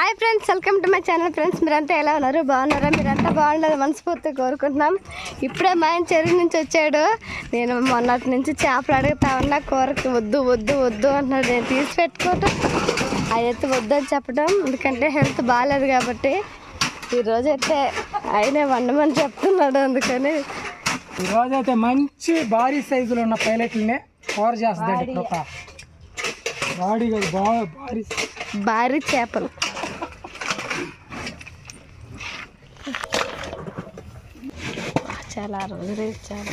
Hi friends welcome to my channel friends మీరంతా ఎలా ఉన్నారు? బాగున్నారా? మీరంతా బాగుండాలి మనస్ఫూర్తిగా కోరుకుంటున్నాం. ఇప్పుడే మా ఆయన చెరువు నుంచి వచ్చాడు. నేను మొన్నటి నుంచి చేపలు అడుగుతా ఉన్నా కూరకి వద్దు వద్దు వద్దు అంటున్నాడు. నేను తీసి పెట్టుకోవటం అయితే వద్దు అని చెప్పడం ఎందుకంటే హెల్త్ బాగాలేదు కాబట్టి ఈరోజు అయితే ఆయనే వండమని చెప్తున్నాడు అందుకని. ఈరోజు అయితే మంచి భారీ సైజులో ఉన్న పైలట్లనే కూర బాగా భారీ. భారీ చేపలు. చాలా రోజులు చాలా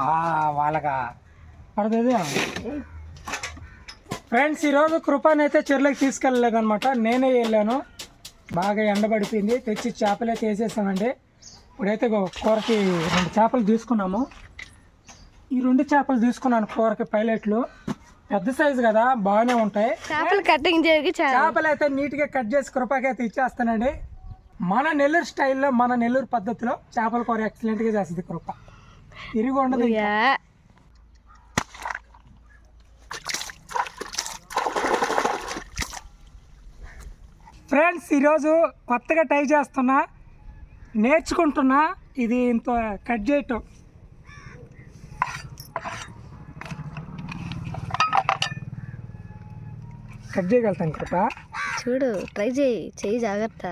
ఆ, వాళ్ళగా పడుతుంది. ఫ్రెండ్స్ ఈరోజు కృపని అయితే చెరువులోకి తీసుకెళ్ళలేదన్నమాట. నేనే వెళ్ళాను. బాగా ఎండబడిపోయింది. తెచ్చి చేపలే తీసేసామండి. ఇప్పుడైతే కూరకి రెండు చేపలు తీసుకున్నాము. ఈ రెండు చేపలు తీసుకున్నాను కూరకి పైలట్లు. పెద్ద సైజు కదా బాగానే ఉంటాయి. చేపలు కటింగ్ చేపలు అయితే నీట్గా కట్ చేసి కృపకి అయితే ఇచ్చేస్తానండి. మన నెల్లూరు స్టైల్లో మన నెల్లూరు పద్ధతిలో చేపల కూర ఎక్సలెంట్గా చేస్తుంది కృప. తిరిగి ఉండదు. ఫ్రెండ్స్ ఈరోజు కొత్తగా ట్రై చేస్తున్నా నేర్చుకుంటున్నా ఇది ఇంత కట్ చేయటం. కట్ చేయగలుగుతాను కృప. చూడు ట్రై చేయి చెయ్యి జాగ్రత్త.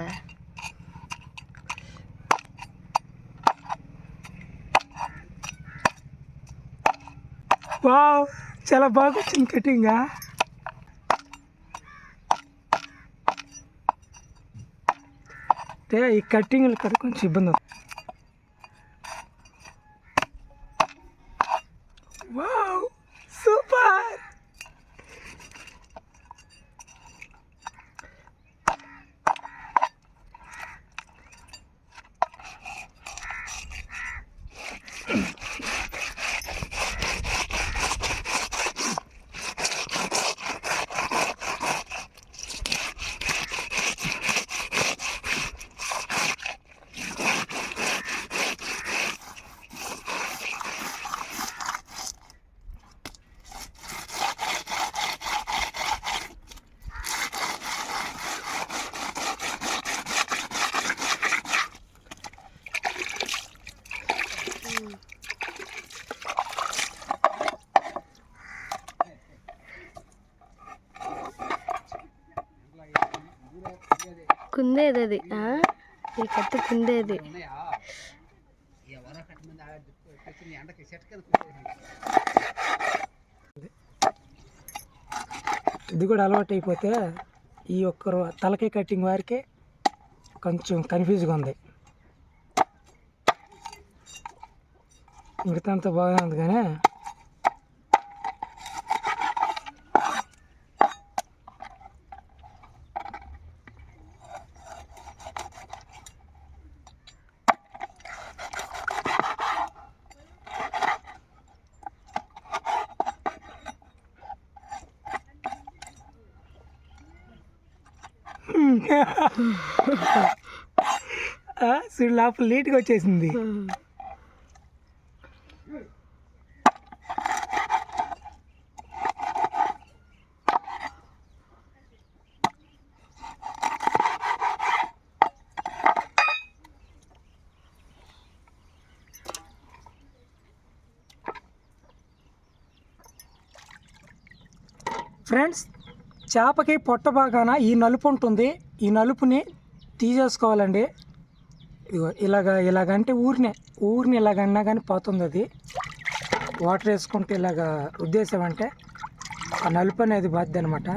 వావ్ చాలా బాగా వచ్చింది కటింగ్. అంటే ఈ కటింగ్లు కదా కొంచెం ఇబ్బంది అవుతుంది వావ్ సూపర్ కుందేది అది ఈ కత్తి కుందేది ఇది కూడా అలవాటు అయిపోతే ఈ ఒక్కరు తలకాయ కట్టింగ్ వారికి కొంచెం కన్ఫ్యూజ్గా ఉంది. మిగతా అంతా బాగానే ఉంది కానీ ఆ, చూడు లోపల నీట్గా వచ్చేసింది. ఫ్రెండ్స్ చేపకి పొట్ట బాగాన? ఈ నలుపు ఉంటుంది. ఈ నలుపుని తీసేసుకోవాలండి. ఇదిగో ఇలాగ ఇలాగంటే ఊరినే ఊరిని ఇలాగన్నా కానీ పోతుంది అది. వాటర్ వేసుకుంటే ఇలాగ ఉద్దేశం ఆ నలుపు అనేది బాధ్యత అనమాట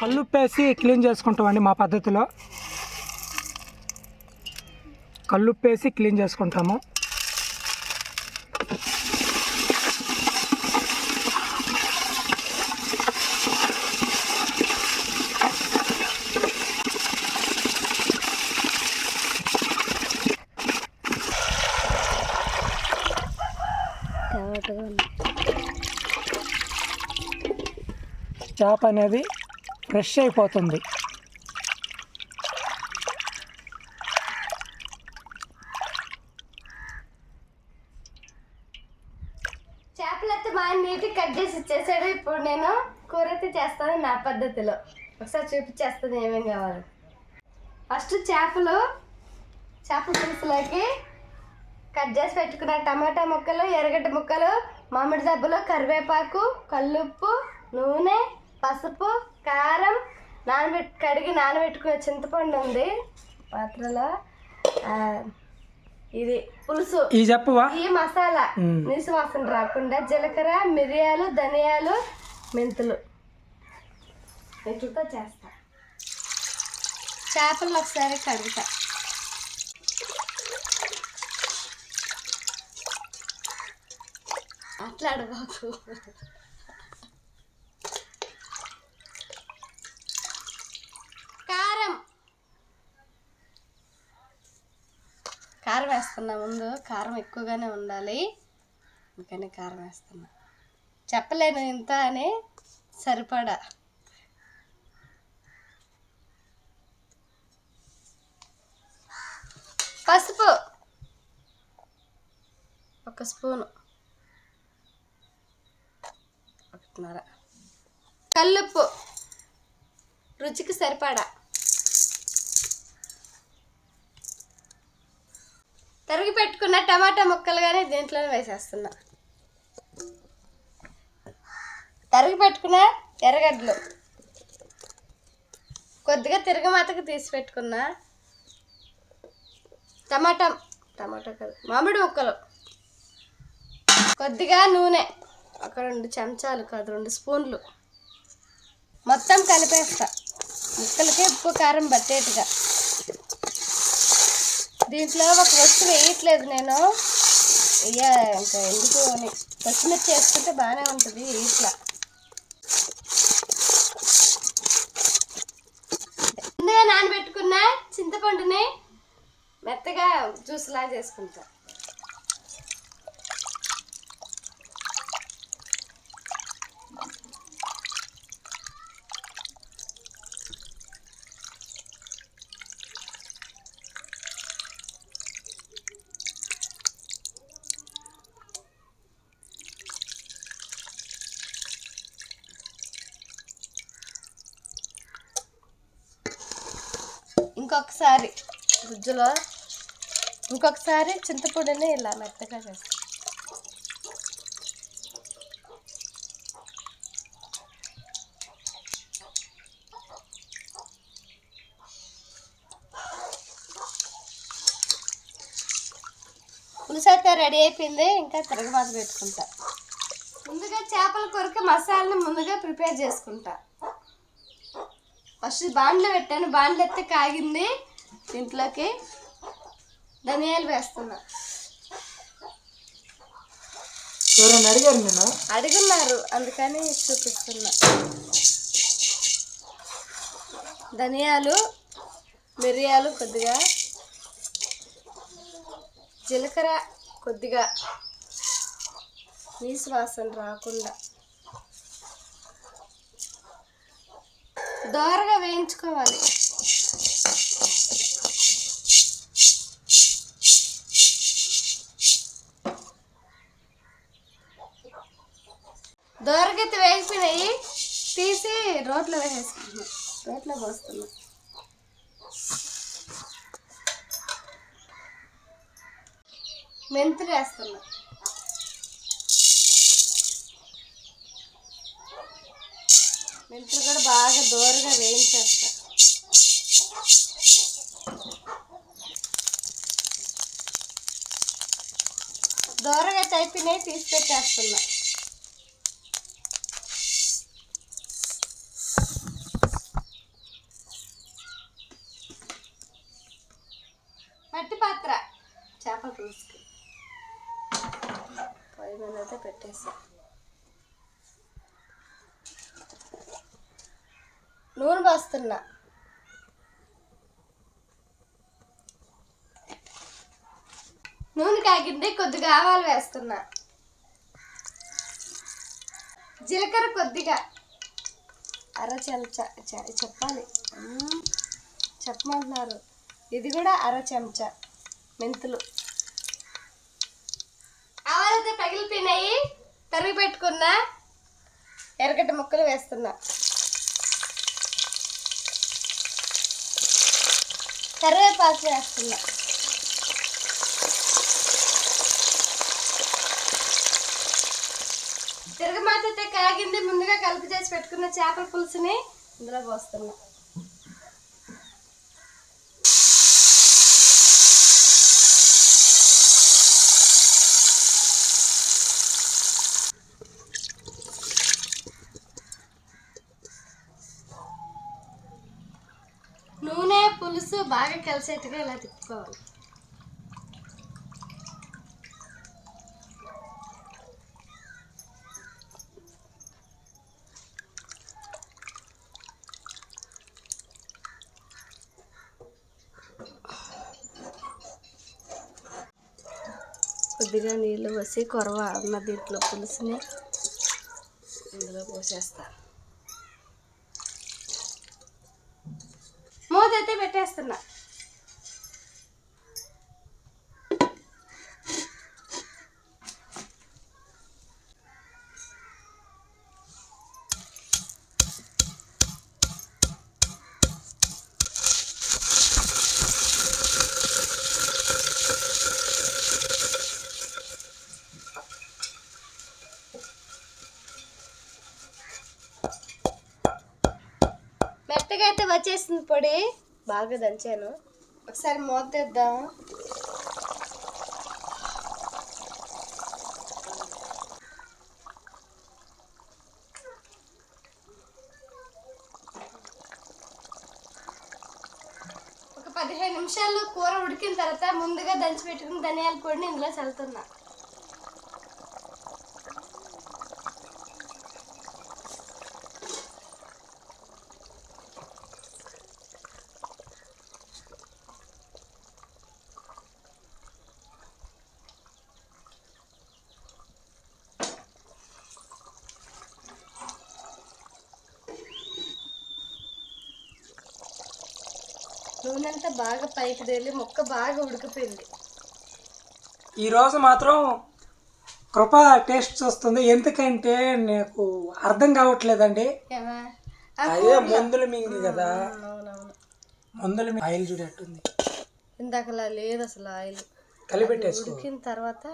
కల్లుప్పేసి క్లీన్ చేసుకుంటామండి మా పద్ధతిలో. కల్లుప్పేసి క్లీన్ చేసుకుంటాము. చేప అనేది ఫ్రెష్ అయిపోతుంది. చేపలు బాగా మా కట్ చేసి ఇచ్చేసాడు. ఇప్పుడు నేను కూర అయితే చేస్తాను నా పద్ధతిలో. ఒకసారి చూపించేస్తాను ఏమేమి కావాలి. ఫస్ట్ చేపలు చేపల పులుసులోకి కట్ చేసి పెట్టుకున్న టమాటా ముక్కలు ఎర్రగడ్డ ముక్కలు మామిడి దెబ్బలు కరివేపాకు కల్లుప్పు నూనె పసుపు కారం నానబెట్టి కడిగి నానబెట్టుకున్న చింతపండు ఉంది పాత్రలో. ఇది పులుసు. ఈ చెప్పవా ఈ మసాలా. నీసు వాసన రాకుండా జీలకర్ర మిరియాలు ధనియాలు మెంతులు. వీటితో చేస్తా. చేపలు ఒకసారి కడుగుతా. అట్లా అడగకు కారం కారం వేస్తున్నా ముందు కారం ఎక్కువగానే ఉండాలి. అందుకని కారం వేస్తున్నా. చెప్పలేను ఇంత అని సరిపడా. పసుపు. ఒక స్పూను. ఒకటిన్నర. కల్లుప్పు. రుచికి సరిపడా. తరిగి పెట్టుకున్న టమాటా ముక్కలు కానీ దీంట్లోనే వేసేస్తున్నా. తరిగి పెట్టుకున్న ఎర్రగడ్డలు. కొద్దిగా తిరగమాతకు తీసి పెట్టుకున్న. టమాటా టమాటా కాదు మామిడి ముక్కలు. కొద్దిగా నూనె ఒక రెండు చెంచాలు కాదు రెండు స్పూన్లు. మొత్తం కలిపేస్తా. ముక్కలకి ఉప్పు కారం పట్టేట్టుగా. దీంట్లో ఒక వస్తువు వేయట్లేదు నేను. ఇయ్య ఇంకా ఎందుకు అని. పచ్చిమిర్చి వేసుకుంటే బాగానే ఉంటుంది ఇట్లా. ముందుగా నానబెట్టుకున్న చింతపండుని మెత్తగా జ్యూస్లా చేసుకుంటా. ఇంకొకసారి. గుజ్జులో ఇంకొకసారి చింతపొడిని ఇలా మెత్తగా చేస్తాం. పులుసు అయితే రెడీ అయిపోయింది ఇంకా తిరగబాత పెట్టుకుంటా. ముందుగా చేపల కొరకు మసాలాని ముందుగా ప్రిపేర్ చేసుకుంటా. ఫస్ట్ బాండ్లు పెట్టాను. బాండ్లు ఎత్తే కాగింది దీంట్లోకి ధనియాలు వేస్తున్నా. ఎవరైనా అడిగారు నేను అడుగున్నారు అందుకని చూపిస్తున్నా. ధనియాలు మిరియాలు కొద్దిగా. జీలకర్ర కొద్దిగా. నీసు వాసన రాకుండా. దోరగా వేయించుకోవాలి. దోరగెత్తి వేగిపోయినాయి. తీసి రోట్లో వేసేసుకుంటున్నాం. రోట్లో పోస్తున్నాం. మెంతులు వేస్తున్నాం. మెంతులు కూడా బాగా దోరగా వేయించేస్తా. దోరగా అయిపోయినాయి తీసి పెట్టేస్తున్నా. మట్టి పాత్ర చేపల పులుసుకి. పొయ్యి మీద అయితే పెట్టేసా. నూనె పోస్తున్నా. నూనె కాగింది కొద్దిగా ఆవాలు వేస్తున్నా. జీలకర్ర కొద్దిగా. అర చెంచా చెప్పాలి. చెప్పమంటున్నారు. ఇది కూడా అర చెంచా మెంతులు. ఆవాలైతే పగిలిపోయినాయి. తరిగి పెట్టుకున్నా. ఎర్రగడ్డ ముక్కలు వేస్తున్నా. కరివేపాకు వేస్తున్నా. తిరగమాత అయితే కాగింది ముందుగా కలిపి చేసి పెట్టుకున్న చేపల పులుసుని ఇందులో పోస్తున్నా నూనె పులుసు బాగా కలిసేట్టుగా ఇలా తిప్పుకోవాలి కొద్దిగా నీళ్ళు పోసి కొరవ ఉన్న దీంట్లో పులుసుని ఇందులో పోసేస్తా మూత అయితే పెట్టేస్తున్నా మెత్తగా అయితే పొడి బాగా దంచాను. ఒకసారి మూత తెద్దాం. ఒక పదిహేను నిమిషాల్లో కూర ఉడికిన తర్వాత ముందుగా దంచి పెట్టుకుని ధనియాల పొడిని ఇందులో చల్లుతున్నా. నూనె అంతా బాగా పైకి తేలి ముక్క బాగా ఉడికిపోయింది. ఈ రోజు మాత్రం కృప టేస్ట్ చూస్తుంది. ఎందుకంటే నాకు అర్థం కావట్లేదండి? అదే మందులు మింగి కదా. మందులు ఆయిల్ చూడట్టుంది ఇందాకలా లేదు అసలు ఆయిల్. కలిపెట్టేసుకో. ఉడికిన తర్వాత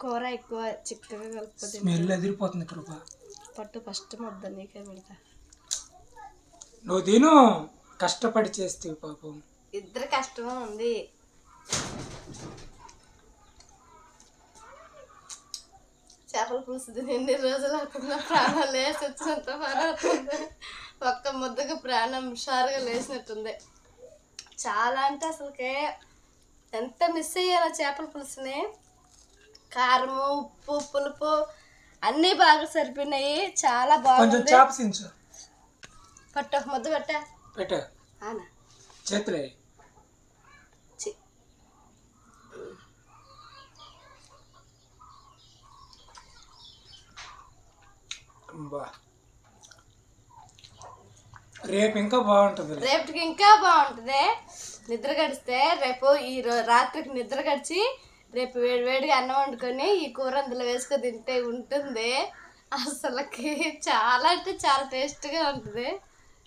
కూర ఎక్కువ చిక్కగా కలుపుతుంది స్మెల్ ఎదిరిపోతుంది కృప. పట్టు ఫస్ట్ ముద్ద నీకే పెడతా నువ్వు తిను. కష్టపడి చేస్తే పాపం. ఇద్దరు కష్టమే ఉంది. చేపల పులుసు తిని ఎన్ని రోజులు అవుతుందో ప్రాణాలు లేచి వచ్చినంత అవుతుంది ఒక్క ముద్దకు ప్రాణం హుషారుగా లేచినట్టుంది చాలా అంటే అసలుకే ఎంత మిస్ అయ్యానో చేపల పులుసుని. కారము ఉప్పు పులుపు అన్నీ బాగా సరిపోయినాయి. చాలా కొంచెం బాగుంది. చేప సించు. పట్టు ఒక ముద్ద పెట్టా? పెట్ట. ఆనా చేతులే. చి బా రేపు ఇంకా బాగుంటుంది. రేపటికి ఇంకా బాగుంటుంది. నిద్ర గడిస్తే రేపు ఈ రో- రాత్రికి నిద్ర గడిచి రేపు వేడి వేడిగా అన్నం వండుకొని ఈ కూర అందులో వేసుకొని తింటే ఉంటుంది. అసలుకి చాలా అంటే చాలా టేస్ట్గా ఉంటుంది.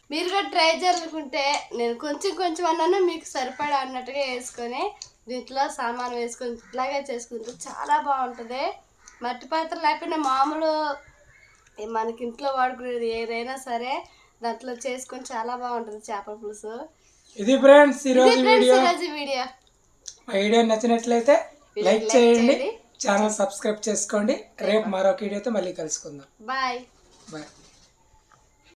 మీరు కూడా ట్రై చేయాలనుకుంటే నేను కొంచెం కొంచెం అన్నాను మీకు సరిపడా అన్నట్టుగా వేసుకొని దీంట్లో సామాన్ వేసుకొని ఇట్లాగే చేసుకుంటే చాలా బాగుంటుంది. మట్టి పాత్ర లేకపోయినా మామూలు మనకి ఇంట్లో వాడుకునేది ఏదైనా సరే దాంట్లో చేసుకొని చాలా బాగుంటుంది చేపల పులుసు. ఇది ఫ్రెండ్స్ ఈరోజు వీడియో. వీడియో నచ్చినట్లయితే లైక్ చేయండి. ఛానల్ సబ్స్క్రైబ్ చేసుకోండి. రేపు మరొక వీడియోతో మళ్ళీ కలుసుకుందాం. Bye bye